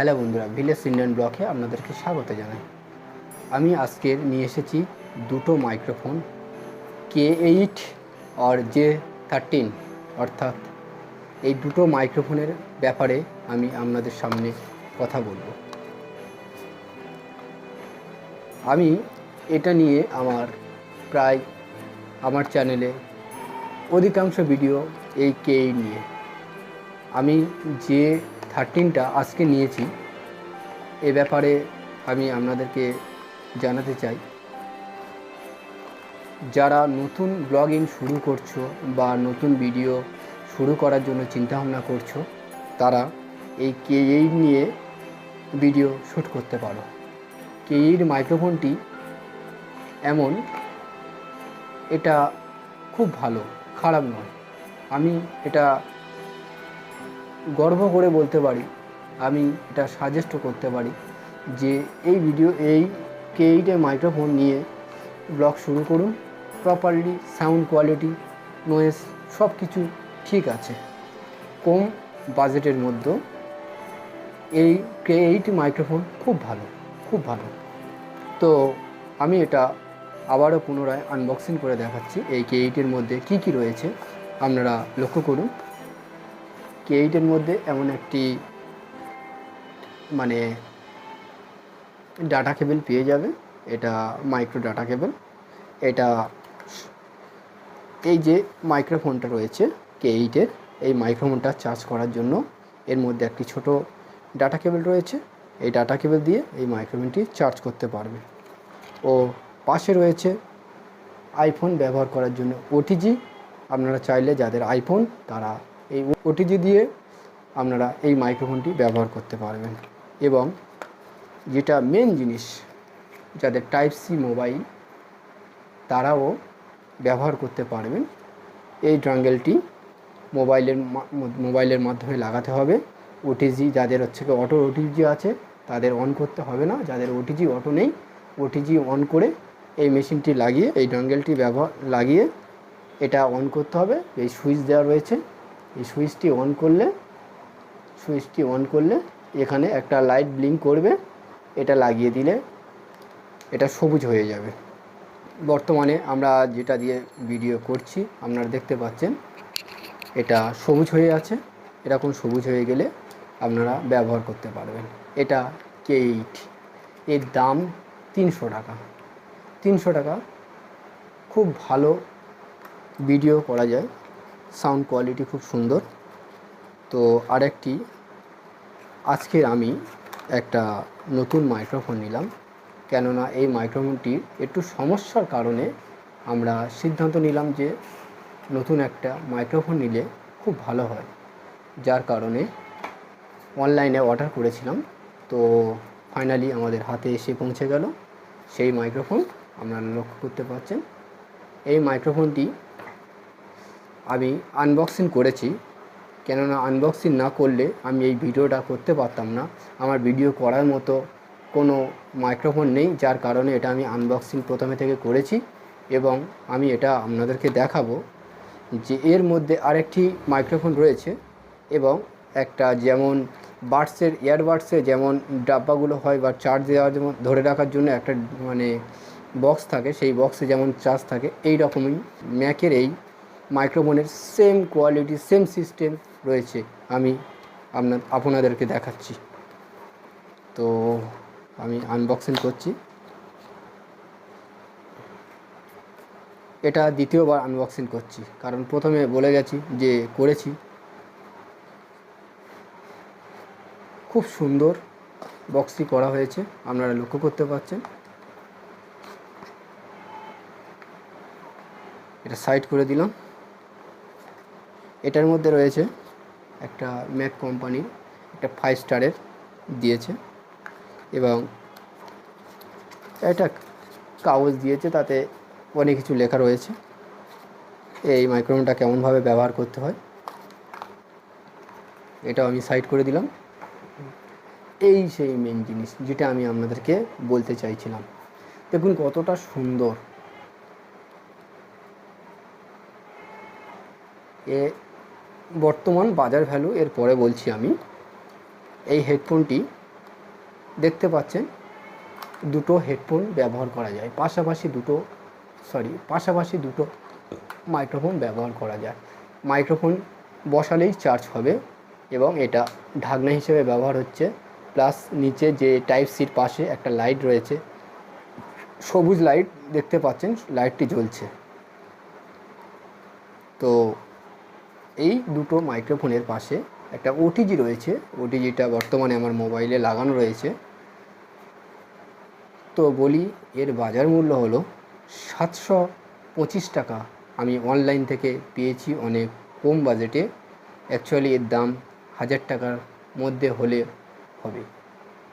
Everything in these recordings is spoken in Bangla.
হ্যালো বন্ধুরা, ভিলেজ ইন্ডিয়ান ব্লকে আপনাদেরকে স্বাগত জানাই। আমি আজকের নিয়ে এসেছি দুটো মাইক্রোফোন কে এইট আর জে থার্টিন অর্থাৎ এই দুটো মাইক্রোফোনের ব্যাপারে আমি আপনাদের সামনে কথা বলব। আমি এটা নিয়ে আমার প্রায় আমার চ্যানেলে অধিকাংশ ভিডিও এই কে নিয়ে। আমি যে থার্টিনটা আজকে নিয়েছি। এ ব্যাপারে আমি আপনাদেরকে জানাতে চাই। যারা নতুন ব্লগিং শুরু করছ বা নতুন ভিডিও শুরু করার জন্য চিন্তাভাবনা করছ, তারা এই কে এইট নিয়ে ভিডিও শ্যুট করতে পারো। কে এইট মাইক্রোফোনটি এমন, এটা খুব ভালো, খারাপ নয়। আমি এটা গর্ব করে বলতে পারি, আমি এটা সাজেস্টও করতে পারি যে এই ভিডিও এই কে এইটের মাইক্রোফোন নিয়ে ব্লগ শুরু করুন। প্রপারলি সাউন্ড কোয়ালিটি নয়েস সব কিছু ঠিক আছে। কম বাজেটের মধ্যে এই কে এইট মাইক্রোফোন খুব ভালো খুব ভালো। তো আমি এটা আবারও পুনরায় আনবক্সিং করে দেখাচ্ছি এই কে এইটের মধ্যে কি কি রয়েছে। আপনারা লক্ষ্য করুন। কে এইটের মধ্যে এমন একটি মানে ডাটা কেবল পেয়ে যাবে। এটা মাইক্রো ডাটা কেবল। এটা এই যে মাইক্রোফোনটা রয়েছে কে এইটের এই মাইক্রোফোনটা চার্জ করার জন্য এর মধ্যে একটি ছোট ডাটা কেবল রয়েছে। এই ডাটা কেবল দিয়ে এই মাইক্রোফোনটি চার্জ করতে পারবে। ও পাশে রয়েছে আইফোন ব্যবহার করার জন্য ওটিজি। আপনারা চাইলে যাদের আইফোন, তারা এই ওটিজি দিয়ে আপনারা এই মাইক্রোফোনটি ব্যবহার করতে পারবেন। এবং যেটা মেন জিনিস, যাদের টাইপ সি মোবাইল তারাও ব্যবহার করতে পারবেন। এই ড্রাঙ্গেলটি মোবাইলের মোবাইলের মাধ্যমে লাগাতে হবে। ওটিজি যাদের হচ্ছে কি অটো ওটিজি আছে, তাদের অন করতে হবে না। যাদের ওটিজি অটো নেই ওটিজি অন করে এই মেশিনটি লাগিয়ে, এই ড্রাঙ্গেলটি ব্যবহার লাগিয়ে এটা অন করতে হবে। এই সুইচ দেওয়া রয়েছে। এই সুইচটি অন করলে, সুইচটি অন করলে এখানে একটা লাইট ব্লিঙ্ক করবে, এটা লাগিয়ে দিলে এটা সবুজ হয়ে যাবে। বর্তমানে আমরা যেটা দিয়ে ভিডিও করছি, আপনারা দেখতে পাচ্ছেন, এটা সবুজ হয়ে আছে। এরকম সবুজ হয়ে গেলে আপনারা ব্যবহার করতে পারবেন। এটা কে এইট এর দাম তিনশো টাকা। তিনশো টাকা খুব ভালো ভিডিও করা যায়। সাউন্ড কোয়ালিটি খুব সুন্দর। তো আরেকটি, আজকের আমি একটা নতুন মাইক্রোফোন নিলাম, কেননা এই মাইক্রোফোনটি একটু সমস্যার কারণে আমরা সিদ্ধান্ত নিলাম যে নতুন একটা মাইক্রোফোন নিলে খুব ভালো হয়। যার কারণে অনলাইনে অর্ডার করেছিলাম, তো ফাইনালি আমাদের হাতে এসে পৌঁছে গেল। সেই মাইক্রোফোন আপনারা লক্ষ্য করতে পারছেন। এই মাইক্রোফোনটি আমি আনবক্সিং করেছি। কেননা আনবক্সিং না করলে আমি এই ভিডিওটা করতে পারতাম না। আমার ভিডিও করার মতো কোনো মাইক্রোফোন নেই, যার কারণে এটা আমি আনবক্সিং প্রথমে থেকে করেছি এবং আমি এটা আপনাদেরকে দেখাবো যে এর মধ্যে আরেকটি মাইক্রোফোন রয়েছে এবং একটা যেমন বাডসের ইয়ারবাডসে যেমন ডাব্বাগুলো হয় বা চার্জ দেওয়ার যেমন ধরে রাখার জন্য একটা মানে বক্স থাকে, সেই বক্সে যেমন চার্জ থাকে এই রকমই ম্যাকের এই মাইক্রোফোনের সেম কোয়ালিটি সেম সিস্টেম রয়েছে। আমি আপনার, আপনাদেরকে দেখাচ্ছি। তো আমি আনবক্সিং করছি। এটা দ্বিতীয়বার আনবক্সিং করছি। কারণ প্রথমে বলে গেছি যে করেছি। খুব সুন্দর বক্সটি করা হয়েছে। আপনারা লক্ষ্য করতে পারছেন। এটা সাইড করে দিলাম। এটার মধ্যে রয়েছে একটা ম্যাক কোম্পানির একটা ফাইভ স্টারের দিয়েছে এবং একটা কাগজ দিয়েছে, তাতে অনেক কিছু লেখা রয়েছে। এই মাইক্রোফোনটা কেমনভাবে ব্যবহার করতে হয় এটা আমি সাইড করে দিলাম। এই সেই মেন জিনিস যেটা আমি আপনাদেরকে বলতে চাইছিলাম। দেখুন কতটা সুন্দর। এ বর্তমান বাজার ভ্যালু এর পরে বলছি আমি, এই হেডফোনটি দেখতে পাচ্ছেন, দুটো হেডফোন ব্যবহার করা যায়। পাশাপাশি দুটো সরি পাশাপাশি দুটো মাইক্রোফোন ব্যবহার করা যায়। মাইক্রোফোন বসালেই চার্জ হবে এবং এটা ঢাকনা হিসেবে ব্যবহার হচ্ছে। প্লাস নিচে যে টাইপ সির পাশে একটা লাইট রয়েছে, সবুজ লাইট দেখতে পাচ্ছেন লাইটটি জ্বলছে। তো এই দুটো মাইক্রোফোনের পাশে একটা ওটিজি রয়েছে। ওটিজিটা বর্তমানে আমার মোবাইলে লাগানো রয়েছে। তো বলি, এর বাজার মূল্য হলো সাতশো পঁচিশ টাকা। আমি অনলাইন থেকে পেয়েছি অনেক কম বাজেটে। অ্যাকচুয়ালি এর দাম হাজার টাকার মধ্যে হলে হবে।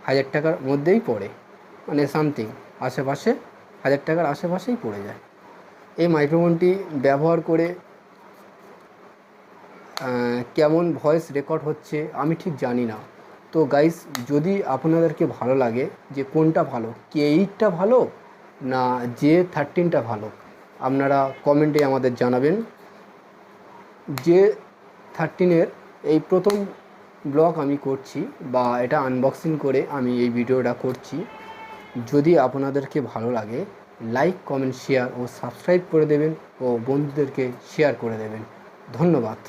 হাজার টাকার মধ্যেই পড়ে। মানে সামথিং। আশেপাশে হাজার টাকার আশেপাশেই পড়ে যায়। এই মাইক্রোফোনটি ব্যবহার করে কেমন ভয়েস রেকর্ড হচ্ছে, আমি ঠিক জানি না। তো গাইস যদি আপনাদেরকে ভালো লাগে যে কোনটা ভালো, কে এইটটা ভালো না জে থার্টিনটা ভালো, আপনারা কমেন্টে আমাদের জানাবেন। যে থার্টিনের এই প্রথম ব্লগ আমি করছি বা এটা আনবক্সিং করে আমি এই ভিডিওটা করছি। যদি আপনাদেরকে ভালো লাগে লাইক কমেন্ট শেয়ার ও সাবস্ক্রাইব করে দেবেন ও বন্ধুদেরকে শেয়ার করে দেবেন। ধন্যবাদ।